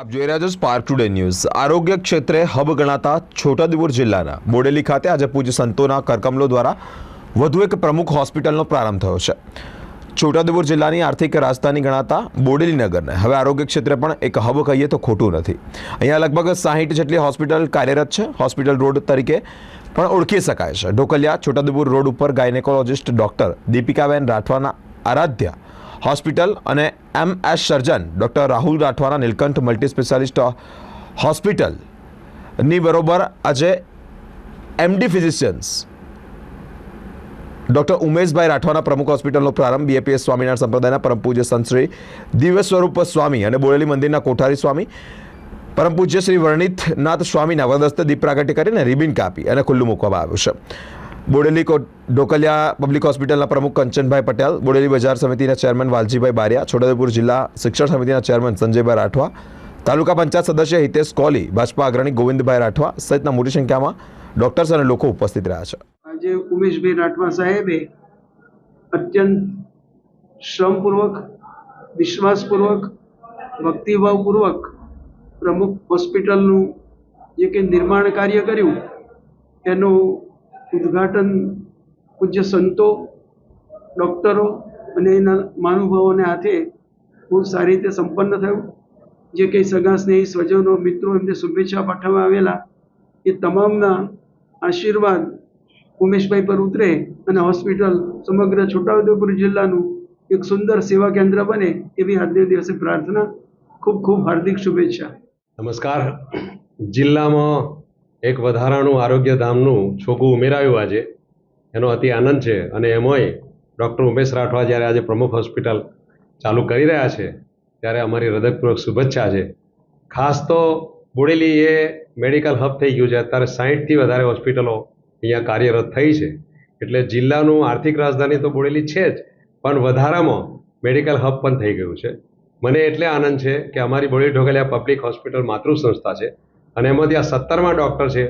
આપ જોઈ રહ્યા છો સ્પાર્ક ટુડે ન્યૂઝ આરોગ્ય ક્ષેત્રે હબ ગણાતા છોટાઉદેપુર જિલ્લાના બોડેલી ખાતે આજે પૂજ્ય સંતોના કરકમલો દ્વારા વધુ એક પ્રમુખ હોસ્પિટલનો પ્રારંભ થયો છે. છોટાઉદેપુર જિલ્લાની આર્થિક રાજધાની ગણાતા બોડેલી નગરને હવે આરોગ્ય ક્ષેત્રે પણ એક હબ કહીએ તો ખોટું નથી. અહીંયા લગભગ સાહીઠ જેટલી હોસ્પિટલ કાર્યરત છે. હોસ્પિટલ રોડ તરીકે પણ ઓળખી શકાય છે. ઢોકલિયા, છોટાઉદેપુર રોડ ઉપર ગાયનેકોલોજિસ્ટ ડૉક્ટર દીપિકાબેન રાઠવાના આરાધ્યા હોસ્પિટલ અને M S surgeon doctor Rahul રાઠવાના Neelkanth multi specialist હોસ્પિટલની બરોબર આજે એમડી ફિઝિશિયન્સ ડૉક્ટર ઉમેશભાઈ રાઠવાના પ્રમુખ હોસ્પિટલનો પ્રારંભ બીએપીએસ સ્વામિનારાયણ સંપ્રદાયના પરમ પૂજ્ય સંત શ્રી દિવ્ય સ્વરૂપ સ્વામી અને બોરેલી મંદિરના કોઠારી સ્વામી, પરમ પૂજ્ય શ્રી વર્ણિતનાથ સ્વામીના વરદસ્તે દીપ પ્રાગટ્ય કરીને રિબિન કાપી અને ખુલ્લું મૂકવામાં આવ્યું છે. બોડેલી ઢોકલિયા પબ્લિક હોસ્પિટલના પ્રમુખ કંચનભાઈ પટેલ, બોડેલી બજાર સમિતિના ચેરમેન વાલજીભાઈ બારિયા, છોટાઉદેપુર જિલ્લા શિક્ષણ સમિતિના ચેરમેન સંજયભાઈ રાઠવા, તાલુકા પંચાયત સદસ્ય હિતેશ કોહલી, ભાજપા અગ્રણી ગોવિંદભાઈ રાઠવા સહિતના મોટી સંખ્યામાં ડોક્ટર્સ અને લોકો ઉપસ્થિત રહ્યા છે. આજે ઉમેશભાઈ રાઠવા સાહેબે અત્યંત શ્રમપૂર્વક, વિશ્વાસપૂર્વક, ભક્તિભાવપૂર્વક પ્રમુખ હોસ્પિટલનું જે કંઈ નિર્માણ કાર્ય કર્યું, એનું ઉદ્ઘાટન પૂજ્ય સંતો, ડૉક્ટરો અને એના મહાનુભાવોને હાથે બહુ સારી રીતે સંપન્ન થયું. જે કંઈ સગા સ્નેહી, સ્વજનો, મિત્રો એમને શુભેચ્છા પાઠવવા આવેલા, એ તમામના આશીર્વાદ ઉમેશભાઈ પર ઉતરે અને હોસ્પિટલ સમગ્ર છોટાઉદેપુર જિલ્લાનું એક સુંદર સેવા કેન્દ્ર બને એવી આજના દિવસે પ્રાર્થના, ખૂબ ખૂબ હાર્દિક શુભેચ્છા. નમસ્કાર. જિલ્લામાં એક વધારાનું આરોગ્ય ધામનું છોકું ઉમેરાયું આજે. એનો અતિ આનંદ છે અને એમાંય ડૉક્ટર ઉમેશ રાઠવા જ્યારે આજે પ્રમુખ હોસ્પિટલ ચાલુ કરી રહ્યા છે, ત્યારે અમારી હૃદયપૂર્વક શુભેચ્છા છે. ખાસ તો બોડેલી એ મેડિકલ હબ થઈ ગયું છે. અત્યારે સાહીઠથી વધારે હોસ્પિટલો અહીંયા કાર્યરત થઈ છે. એટલે જિલ્લાનું આર્થિક રાજધાની તો બોડેલી છે જ, પણ વધારામાં મેડિકલ હબ પણ થઈ ગયું છે. મને એટલે આનંદ છે કે અમારી બોડેલી ઢોકલિયા પબ્લિક હોસ્પિટલ માતૃ સંસ્થા છે. અને એમાંથી આ સત્તરમાં ડૉક્ટર છે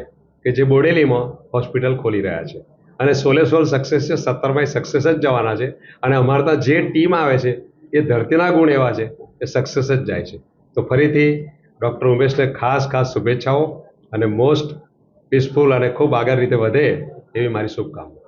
કે જે બોડેલીમાં હોસ્પિટલ ખોલી રહ્યા છે. અને સોલે સોલ સક્સેસ છે, સત્તરમાંય સક્સેસ જ જવાના છે. અને અમારા ત્યાં જે ટીમ આવે છે, એ ધરતીના ગુણ એવા છે એ સક્સેસ જ જાય છે. તો ફરીથી ડૉક્ટર ઉમેશને ખાસ ખાસ શુભેચ્છાઓ અને મોસ્ટ પીસફુલ અને ખૂબ આગળ રીતે વધે એવી મારી શુભકામના.